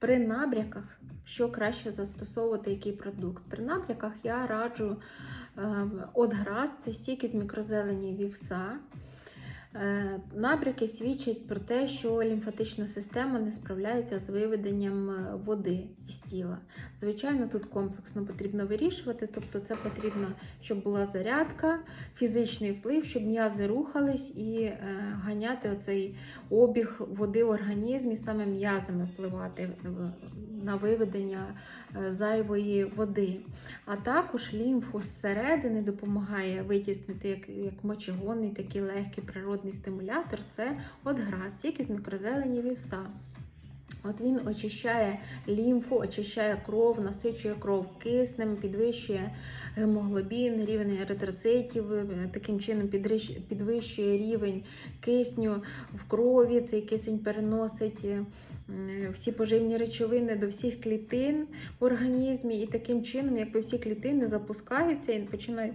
При набряках, що краще застосовувати який продукт? При набряках я раджу е, Отграс, це сік із мікрозелені вівса. Е, Набряки свідчать про те, що лімфатична система не справляється з виведенням е, води із тіла. Звичайно, тут комплексно потрібно вирішувати, тобто це потрібно, щоб була зарядка, фізичний вплив, щоб м'язи рухались і е, ганяти оцей обіг води в організмі, саме м'язами впливати на виведення зайвої води. А також лімфу зсередини допомагає витіснити як, мочегонний, такий легкий природний стимулятор. Це от грас, який з мікрозелені вівса. От він очищає лімфу, очищає кров, насичує кров киснем, підвищує гемоглобін, рівень еритроцитів, е, таким чином підвищує рівень кисню в крові. Цей кисень переносить е, всі поживні речовини до всіх клітин в організмі, і таким чином, якби всі клітини запускаються і починають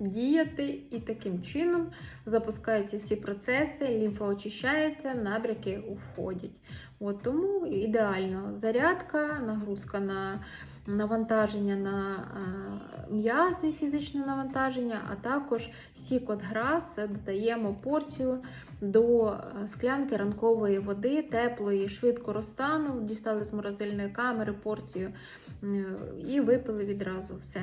діяти, і таким чином запускаються всі процеси, лімфа очищається, набряки уходять. От тому ідеально зарядка, нагрузка на навантаження на е, м'язи, фізичне навантаження, а також сік от грас, додаємо порцію до е, склянки ранкової води, теплої, швидко розтанув, дістали з морозильної камери порцію і випили відразу все.